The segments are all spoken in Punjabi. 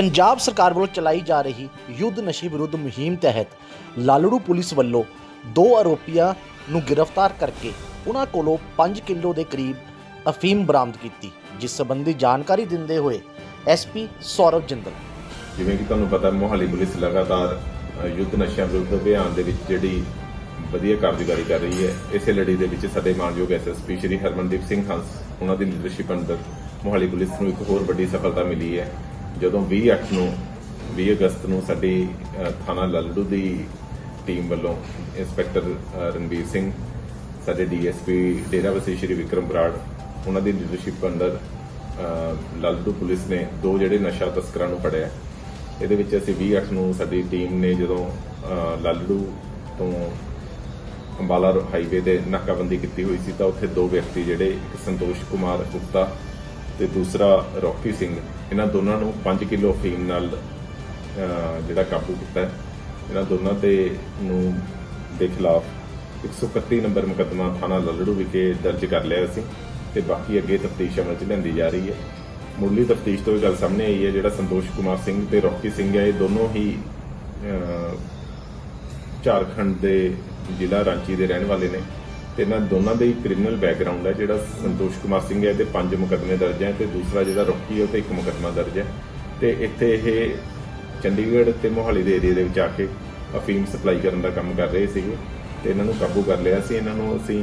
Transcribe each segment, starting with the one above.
ਪੰਜਾਬ ਸਰਕਾਰ ਵੱਲੋਂ ਚਲਾਈ ਜਾ ਰਹੀ ਯੁੱਧ ਨਸ਼ੇ ਵਿਰੁੱਧ ਮੁਹਿੰਮ ਤਹਿਤ ਲਾਲੜੂ ਪੁਲਿਸ ਵੱਲੋਂ ਦੋ ਆਰੋਪੀਆਂ ਨੂੰ ਗ੍ਰਿਫਤਾਰ ਕਰਕੇ ਉਹਨਾਂ ਕੋਲੋਂ 5 ਕਿਲੋ ਦੇ ਕਰੀਬ ਅਫੀਮ ਬਰਾਮਦ ਕੀਤੀ, ਜਿਸ ਸੰਬੰਧੀ ਜਾਣਕਾਰੀ ਦਿੰਦੇ ਹੋਏ ਐਸਪੀ ਸੌਰਵ ਜਿੰਦਲ। ਜਿਵੇਂ ਕਿ ਤੁਹਾਨੂੰ ਪਤਾ, ਮੋਹਾਲੀ ਪੁਲਿਸ ਲਗਾਤਾਰ ਯੁੱਧ ਨਸ਼ਿਆਂ ਵਿਰੁੱਧ ਅਭਿਆਨ ਦੇ ਵਿੱਚ ਜਿਹੜੀ ਵਧੀਆ ਕਾਰਜਕਾਰੀ ਕਰ ਰਹੀ ਹੈ, ਇਸੇ ਲੜੀ ਦੇ ਵਿੱਚ ਸਾਡੇ ਮਾਨਯੋਗ ਐਸਐਸਪੀ ਸ਼੍ਰੀ ਹਰਮਨਦੀਪ ਸਿੰਘ ਹੰਸ ਉਹਨਾਂ ਦੀ ਲੀਡਰਸ਼ਿਪ ਅੰਦਰ ਮੋਹਾਲੀ ਪੁਲਿਸ ਨੂੰ ਇੱਕ ਹੋਰ ਵੱਡੀ ਸਫਲਤਾ ਮਿਲੀ ਹੈ। ਜਦੋਂ 28 ਨੂੰ 20 ਅਗਸਤ ਨੂੰ ਸਾਡੀ ਥਾਣਾ ਲਲੜੂ ਦੀ ਟੀਮ ਵੱਲੋਂ ਇੰਸਪੈਕਟਰ ਅ, ਰਣਵੀਰ ਸਿੰਘ ਸਾਡੇ ਡੀਐਸਪੀ ਡੇਰਾਬਸੀ ਸ਼੍ਰੀ ਵਿਕਰਮ ਬਰਾੜ ਉਹਨਾਂ ਦੀ ਲੀਡਰਸ਼ਿਪ ਅੰਦਰ ਅ, ਪੁਲਿਸ ਨੇ ਦੋ ਜਿਹੜੇ ਨਸ਼ਾ ਤਸਕਰਾਂ ਨੂੰ ਫੜਿਆ। ਇਹਦੇ ਵਿੱਚ ਅਸੀਂ 28 ਨੂੰ ਸਾਡੀ ਟੀਮ ਨੇ ਜਦੋਂ ਅ, ਲਾਲੜੂ ਤੋਂ ਅੰਬਾਲਾ ਹਾਈਵੇ ਤੇ ਨਾਕਾਬੰਦੀ ਕੀਤੀ ਹੋਈ ਸੀ ਤਾਂ ਉੱਥੇ ਦੋ ਵਿਅਕਤੀ ਜਿਹੜੇ ਇੱਕ ਸੰਤੋਸ਼ ਕੁਮਾਰ ਗੁਪਤਾ ਤੇ ਦੂਸਰਾ ਰੌਕੀ ਸਿੰਘ, ਇਹਨਾਂ ਦੋਨਾਂ ਨੂੰ 5 ਕਿਲੋ ਫੀਮ ਨਾਲ ਜਿਹੜਾ ਕਾਬੂ ਕੀਤਾ ਹੈ। ਇਹਨਾਂ ਦੋਨਾਂ ਤੇ ਨੂੰ ਦੇ ਖਿਲਾਫ 131 ਨੰਬਰ ਮੁਕੱਦਮਾ ਥਾਣਾ ਲੱਲੜੂ ਵਿਖੇ ਦਰਜ ਕਰ ਲਿਆ ਸੀ ਤੇ ਬਾਕੀ ਅੱਗੇ ਤਫਤੀਸ਼ ਅਮਲ ਚ ਲੈਂਦੀ ਜਾ ਰਹੀ ਹੈ ਮੁੱਢਲੀ ਤਫਤੀਸ਼ ਤੋਂ ਇਹ ਗੱਲ ਸਾਹਮਣੇ ਆਈ ਹੈ, ਜਿਹੜਾ ਸੰਤੋਸ਼ ਕੁਮਾਰ ਸਿੰਘ ਤੇ ਰੌਕੀ ਸਿੰਘ ਹੈ ਇਹ ਦੋਨੋਂ ਹੀ ਝਾਰਖੰਡ ਦੇ ਜ਼ਿਲ੍ਹਾ ਰਾਂਚੀ ਦੇ ਰਹਿਣ ਵਾਲੇ ਨੇ ਤੇ ਇਹਨਾਂ ਦੋਨਾਂ ਦੇ ਹੀ ਕ੍ਰਿਮੀਨਲ ਬੈਕਗ੍ਰਾਉਂਡ ਹੈ, ਜਿਹੜਾ ਸੰਤੋਸ਼ ਕੁਮਾਰ ਸਿੰਘ ਹੈ ਤੇ ਪੰਜ ਮੁਕੱਦਮੇ ਦਰਜ ਹੈ ਤੇ ਦੂਸਰਾ ਜਿਹੜਾ ਰੌਕੀ ਹੈ, ਉਹ ਤੇ ਇੱਕ ਮੁਕੱਦਮਾ ਦਰਜ ਹੈ। ਤੇ ਇੱਥੇ ਇਹ ਚੰਡੀਗੜ੍ਹ ਤੇ ਮੋਹਾਲੀ ਦੇ ਏਰੀਆ ਦੇ ਵਿੱਚ ਆ ਕੇ ਅਫੀਮ ਸਪਲਾਈ ਕਰਨ ਦਾ ਕੰਮ ਕਰ ਰਹੇ ਸੀਗੇ ਤੇ ਇਹਨਾਂ ਨੂੰ ਕਾਬੂ ਕਰ ਲਿਆ ਸੀ। ਇਹਨਾਂ ਨੂੰ ਅਸੀਂ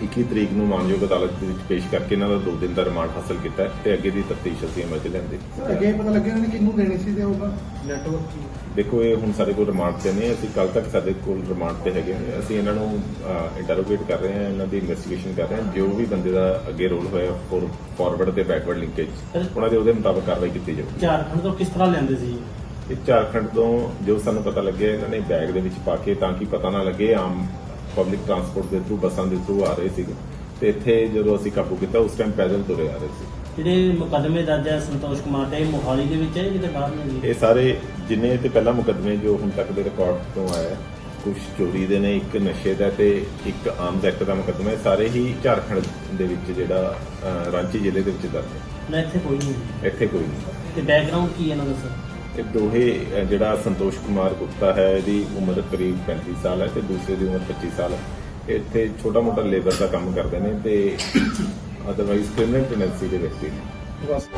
21 ਤਰੀਕ ਨੂੰ ਮਾਨਯੋਗ ਅਦਾਲਤ ਦੇ ਵਿੱਚ ਪੇਸ਼ ਕਰਕੇ ਇਹਨਾਂ ਦਾ 2 ਦਿਨ ਦਾ ਰਿਮਾਂਡ ਹਾਸਲ ਕੀਤਾ ਹੈ ਤੇ ਅੱਗੇ ਦੀ ਤਫਤੀਸ਼ ਅਸੀਂ ਅਮਲ 'ਚ ਲਿਆਂਦੀ ਅੱਗੇ ਪਤਾ ਲੱਗਿਆ ਇਹਨਾਂ ਨੇ ਕਿਹਨੂੰ ਦੇਣੀ ਸੀ ਤੇ ਉਹਦਾ ਨੈਟਵਰਕ ਕੀ ਦੇਖੋ ਇਹ ਹੁਣ ਸਾਡੇ ਕੋਲ ਰਿਮਾਂਡ ਤੇ ਨੇ ਅਸੀਂ ਕੱਲ ਤੱਕ ਸਾਡੇ ਕੋਲ ਰਿਮਾਂਡ ਤੇ ਹੈਗੇ ਨੇ ਅਸੀਂ ਇਹਨਾਂ ਨੂੰ ਇੰਟਰੋਗੇਟ ਕਰ ਰਹੇ ਹਾਂ ਇਹਨਾਂ ਦੀ ਇਨਵੈਸਟੀਗੇਸ਼ਨ ਕਰ ਰਹੇ ਹਾਂ। ਜੋ ਵੀ ਬੰਦੇ ਦਾ ਅੱਗੇ ਰੋਲ ਹੋਇਆ ਫੋਰ ਫਾਰਵਰਡ ਤੇ ਬੈਕਵਰਡ ਲਿੰਕੇਜ ਉਹਨਾਂ ਦੇ ਉਹਦੇ ਮੁਤਾਬਕ ਕਾਰਵਾਈ ਕੀਤੀ ਜਾਊਗੀ। ਝਾਰਖੰਡ ਤੋਂ ਕਿਸ ਤਰ੍ਹਾਂ ਲੈਂਦੇ ਸੀ? ਇਹ ਝਾਰਖੰਡ ਤੋਂ ਜੋ ਸਾਨੂੰ ਪਤਾ ਲੱਗਿਆ ਇਹਨਾਂ ਨੇ ਬੈਗ ਦੇ ਵਿੱਚ ਪਾ ਕੇ ਤਾਂ ਕਿ ਪਤਾ ਨਾ ਲੱਗੇ ਆਮ ਪਬਲਿਕ ਟਰਾਂਸਪੋਰਟ ਦੇ ਥਰੂ ਬੱਸਾਂ ਦੇ ਥਰੂ ਆ ਰਹੇ ਸੀਗੇ। ਤੇ ਇੱਥੇ ਜਦੋਂ ਅਸੀਂ ਕਾਬੂ ਕੀਤਾ ਉਸ ਟਾਈਮ ਪੈਦਲ ਤੁਰੇ ਆ ਰਹੇ ਸੀ। ਜਿਹੜੇ ਮੁਕੱਦਮੇ ਦਰਜ ਹੈ ਸੰਤੋਸ਼ ਕੁਮਾਰ ਦੇ ਮੋਹਾਲੀ ਦੇ ਵਿੱਚ ਹੈ ਜਿਹਦੇ ਬਾਹਰ ਨੇ ਜੀ ਇਹ ਸਾਰੇ ਜਿੰਨੇ ਤੇ ਪਹਿਲਾ ਮੁਕੱਦਮੇ ਜੋ ਹੁਣ ਤੱਕ ਦੇ ਰਿਕਾਰਡ ਤੋਂ ਆਇਆ ਕੁਝ ਚੋਰੀ ਦੇ ਨੇ ਇੱਕ ਨਸ਼ੇ ਦਾ ਤੇ ਇੱਕ ਆਰਮਸ ਐਕਟ ਦਾ ਮੁਕੱਦਮਾ ਸਾਰੇ ਹੀ ਝਾਰਖੰਡ ਦੇ ਵਿੱਚ ਜਿਹੜਾ ਰਾਂਚੀ ਜ਼ਿਲ੍ਹੇ ਦੇ ਵਿੱਚ ਦਰਜ ਹੈ। ਨਾ ਇੱਥੇ ਕੋਈ ਨਹੀਂ ਜੀ। ਇੱਥੇ ਕੋਈ ਨਹੀਂ। ਤੇ ਬੈਕਗ੍ਰਾਉਂਡ ਕੀ ਹੈ ਇਹਨਾਂ ਦਾ ਸਰ ਇਹ ਦੋਹੇ ਅਹ, ਜਿਹੜਾ ਸੰਤੋਸ਼ ਕੁਮਾਰ ਗੁਪਤਾ ਹੈ ਇਹਦੀ ਉਮਰ ਕਰੀਬ 35 ਸਾਲ ਹੈ ਤੇ ਦੂਸਰੇ ਦੀ ਉਮਰ 25 ਸਾਲ ਹੈ। ਇਹ ਇੱਥੇ ਛੋਟਾ ਮੋਟਾ ਲੇਬਰ ਦਾ ਕੰਮ ਕਰਦੇ ਨੇ ਤੇ ਅਦਰਵਾਈਜ਼ ਕ੍ਰਿਮੀਨਲ ਟੈਂਡੈਂਸੀ ਦੇ ਵਿਅਕਤੀ ਨੇ। ਬਸ।